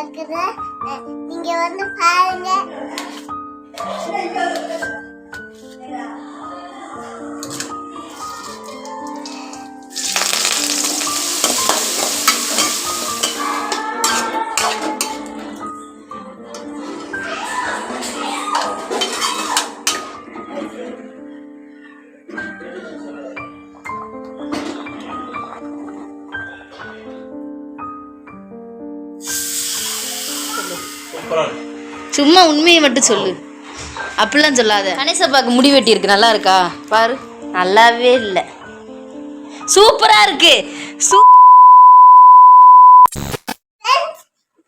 இருக்குது? நீங்க வந்து பாருங்க. சும்மா உண்மையை மட்டும் சொல்லு. அப்படிலாம் சொல்லாத. கணேசப்பாக்கு முடி வெட்டி இருக்கு நல்லா இருக்கா? பாரு. நல்லாவே இல்லை. சூப்பரா இருக்கு. சூ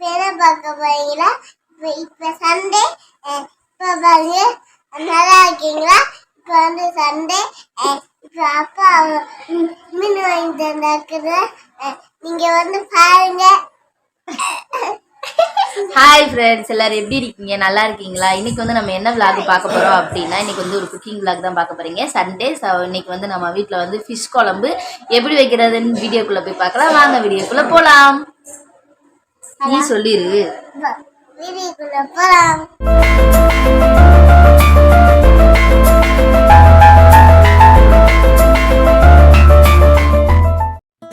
என்ன பார்க்க போறீங்களா? இப்ப சண்டே இப்ப பாருங்க. நல்லா இருக்கீங்களா? இப்ப வந்து சண்டே இப்ப அப்பா மீன் வாங்கி தந்தாக்குது அஹ், நீங்க வந்து பாருங்க. ஹாய் ஃப்ரெண்ட்ஸ் எல்லாரும் எப்படி இருக்கீங்க? நல்லா இருக்கீங்களா? இன்னைக்கு வந்து நம்ம என்ன vlog பார்க்க போறோம் அப்படின்னா இன்னைக்கு வந்து ஒரு குக்கிங் vlog தான் பார்க்க போறீங்க. சண்டே இன்னைக்கு வந்து நம்ம வீட்டில் வந்து ஃபிஷ் குழம்பு எப்படி வைக்கிறதுன்னு வீடியோக்குள்ள போய் பார்க்கலாம். வாங்க வீடியோக்குள்ள போலாம். நீ சொல்லிரு. வீடியோக்குள்ள போலாம்.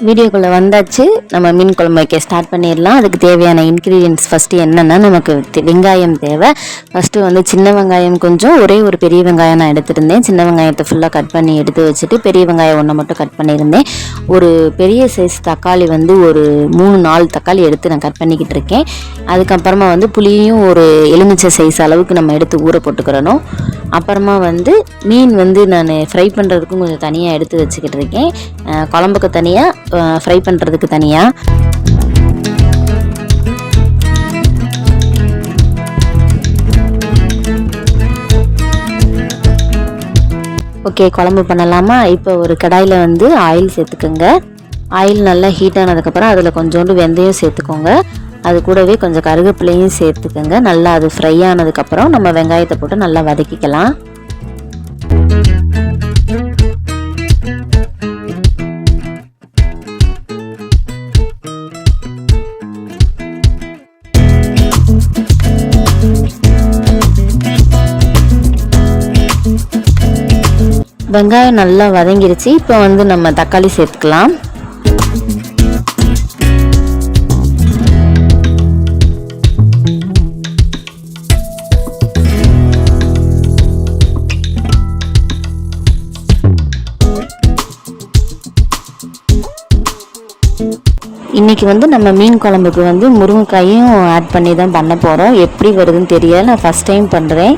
வீடியோக்குள்ளே வந்தாச்சு. நம்ம மீன் குழம்பு வைக்க ஸ்டார்ட் பண்ணிடலாம். அதுக்கு தேவையான இன்க்ரீடியன்ட்ஸ் ஃபஸ்ட்டு என்னென்னா நமக்கு வெங்காயம் தேவை. ஃபஸ்ட்டு வந்து சின்ன வெங்காயம் கொஞ்சம். ஒரே ஒரு பெரிய வெங்காயம் நான் எடுத்திருந்தேன். சின்ன வெங்காயத்தை ஃபுல்லாக கட் பண்ணி எடுத்து வச்சுட்டு பெரிய வெங்காயம் ஒன்றை மட்டும் கட் பண்ணியிருந்தேன். ஒரு பெரிய சைஸ் தக்காளி வந்து ஒரு மூணு நாலு தக்காளி எடுத்து நான் கட் பண்ணிக்கிட்டு இருக்கேன். அதுக்கப்புறமா வந்து புளியும் ஒரு எலுமிச்சை சைஸ் அளவுக்கு நம்ம எடுத்து ஊற போட்டுக்கிறணும். அப்புறமா வந்து மீன் வந்து நான் ஃப்ரை பண்ணுறதுக்கும் கொஞ்சம் தனியாக எடுத்து வச்சுக்கிட்டு இருக்கேன். குழம்புக்கு தனியாக ஃப்ரை பண்ணுறதுக்கு தனியாக ஓகே குழம்பு பண்ணலாமா? இப்போ ஒரு கடாயில் வந்து ஆயில் சேர்த்துக்கோங்க. ஆயில் நல்லா ஹீட் ஆனதுக்கப்புறம் அதில் கொஞ்சோண்டு வெந்தயம் சேர்த்துக்கோங்க. அது கூடவே கொஞ்சம் கருவேப்பிலையும் சேர்த்துக்கோங்க. நல்லா அது ஃப்ரை ஆனதுக்கப்புறம் நம்ம வெங்காயத்தை போட்டு நல்லா வதக்கிக்கலாம். வெங்காயம் நல்லா வதங்கிருச்சு. இப்போ வந்து நம்ம தக்காளி சேர்த்துக்கலாம். இன்றைக்கி வந்து நம்ம மீன் குழம்புக்கு வந்து முருங்கைக்காயும் ஆட் பண்ணி தான் பண்ண போகிறோம் எப்படி வருதுன்னு தெரியல. நான் ஃபஸ்ட் டைம் பண்ணுறேன்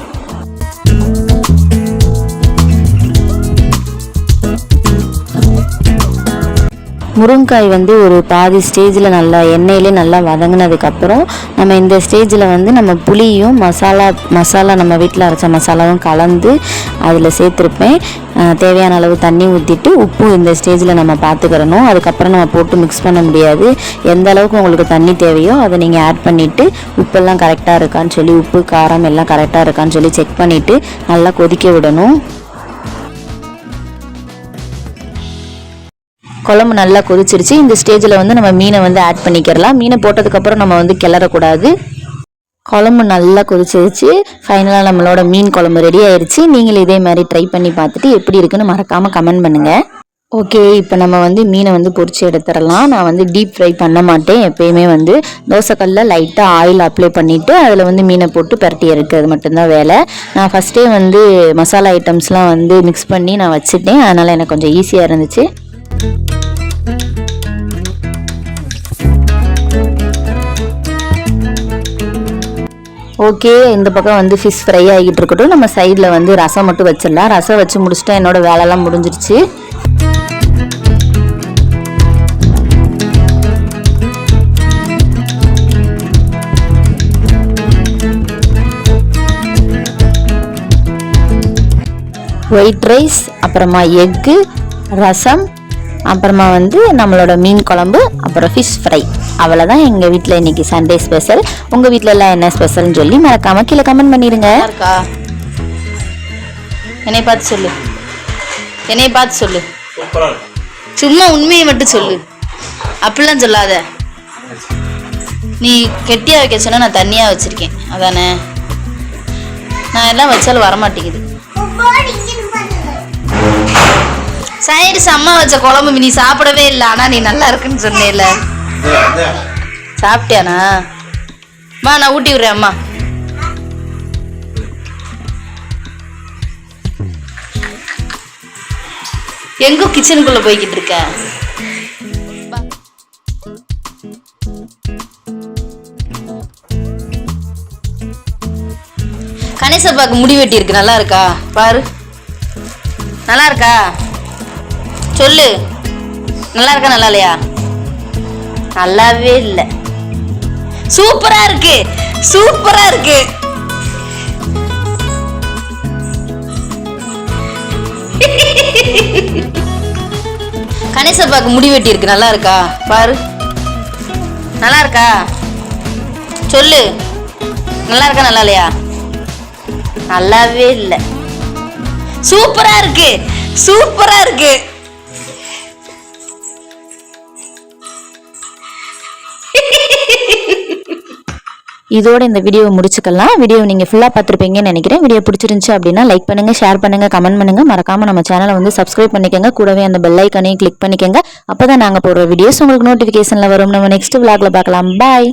முருங்காய் வந்து ஒரு பாதி ஸ்டேஜில் நல்லா எண்ணெயிலே நல்லா வதங்கினதுக்கப்புறம் நம்ம இந்த ஸ்டேஜில் வந்து நம்ம புளியும் மசாலா மசாலா நம்ம வீட்டில் அரைச்ச மசாலாவும் கலந்து அதில் சேர்த்துருப்பேன். தேவையான அளவு தண்ணி ஊற்றிட்டு உப்பு இந்த ஸ்டேஜில் நம்ம பார்த்துக்கிறணும் அதுக்கப்புறம் நம்ம போட்டு மிக்ஸ் பண்ண முடியாது. எந்த அளவுக்கு உங்களுக்கு தண்ணி தேவையோ அதை நீங்கள் ஆட் பண்ணிவிட்டு உப்பெல்லாம் கரெக்டாக இருக்கான்னு சொல்லி உப்பு காரம் எல்லாம் கரெக்டாக இருக்கான்னு சொல்லி செக் பண்ணிவிட்டு நல்லா கொதிக்க விடணும். குழம்பு நல்லா கொதிச்சிருச்சு. இந்த ஸ்டேஜில் வந்து நம்ம மீனை வந்து ஆட் பண்ணிக்கிறலாம். மீனை போட்டதுக்கப்புறம் நம்ம வந்து கிளறக்கூடாது. குழம்பு நல்லா கொதிச்சிருச்சு. ஃபைனலாக நம்மளோட மீன் குழம்பு ரெடி ஆயிடுச்சு நீங்களும் இதே மாதிரி ட்ரை பண்ணி பார்த்துட்டு எப்படி இருக்குன்னு மறக்காமல் கமெண்ட் பண்ணுங்கள் ஓகே இப்போ நம்ம வந்து மீனை வந்து பொறிச்சு எடுத்துடலாம். நான் வந்து டீப் ஃப்ரை பண்ண மாட்டேன். எப்பயுமே வந்து தோசைக்கல்லில் லைட்டாக ஆயில் அப்ளை பண்ணிவிட்டு அதில் வந்து மீனை போட்டு பரட்டி எடுக்கிறது மட்டும்தான் வேலை. நான் ஃபஸ்ட்டே வந்து மசாலா ஐட்டம்ஸ்லாம் வந்து மிக்ஸ் பண்ணி நான் வச்சுட்டேன். அதனால் எனக்கு கொஞ்சம் ஈஸியாக இருந்துச்சு. ஓகே இந்த பக்கம் வந்து ஃபிஷ் ஃப்ரை ஆகிட்டு இருக்கட்டும். நம்ம சைடில் வந்து ரசம் மட்டும் வச்சிடலாம். ரசம் வச்சு முடிச்சுட்டா என்னோட வேலைலாம் முடிஞ்சிருச்சு. ஒயிட் ரைஸ் அப்புறமா எக்கு ரசம் அப்புறமா வந்து நம்மளோட மீன் குழம்பு அப்புறம் ஃபிஷ் ஃப்ரை அவ்வளோதான் எங்கள் வீட்டில் இன்னைக்கு சண்டே ஸ்பெஷல் உங்கள் வீட்டில் எல்லாம் என்ன ஸ்பெஷல்னு சொல்லி மறக்காம கீழே கமெண்ட் பண்ணிடுங்க என்னை பார்த்து சொல்லு. என்னை பார்த்து சொல்லு. சும்மா உண்மையை மட்டும் சொல்லு. அப்படிலாம் சொல்லாத. நீ கெட்டியாக வைக்க சொன்னா நான் தண்ணியாக வச்சுருக்கேன். அதானே? நான் எல்லாம் வச்சாலும் வர சைடு அம்மா வச்ச குழம்பு நீ சாப்பிடவே இல்லை. ஆனால் நீ நல்லா இருக்குன்னு சொன்னேல. சாப்பிட்டியானா அம்மா நான் ஊட்டி விடுறேன் அம்மா. எங்க கிச்சனுக்குள்ள போய்கிட்டு இருக்க? கணேசப்பாக்கு முடி வெட்டி இருக்கு நல்லா இருக்கா? பாரு. நல்லா இருக்கா? சொல்லு. நல்லா இருக்கா நல்லா இல்லையா? நல்லாவே இல்லை. சூப்பரா இருக்கு. சூப்பரா இருக்கு. கணேசப்பாக்கு முடி வெட்டி இருக்கு. நல்லா இருக்கா? பாரு. நல்லா இருக்கா? சொல்லு. நல்லா இருக்கா நல்லா இல்லையா? நல்லாவே இல்லை. சூப்பரா இருக்கு. சூப்பரா இருக்கு. இதோட இந்த வீடியோவை முடிச்சுக்கலாம். வீடியோ நீங்கள் ஃபுல்லாக பார்த்துருப்பீங்கன்னு நினைக்கிறேன். வீடியோ பிடிச்சிருந்துச்சு அப்படின்னா லைக் பண்ணுங்கள் ஷேர் பண்ணுங்கள் கமெண்ட் பண்ணுங்கள் மறக்காமல் நம்ம சேனலை வந்து சப்ஸ்கிரைப் பண்ணிக்கோங்க. கூடவே அந்த பெல் ஐக்கனையும் கிளிக் பண்ணிக்கோங்க. அப்போ தான் நாங்கள் போடுற வீடியோஸ் உங்களுக்கு நோட்டிஃபிகேஷனில் வரும். நம்ம நெக்ஸ்ட் விளாகில் பார்க்கலாம். பாய்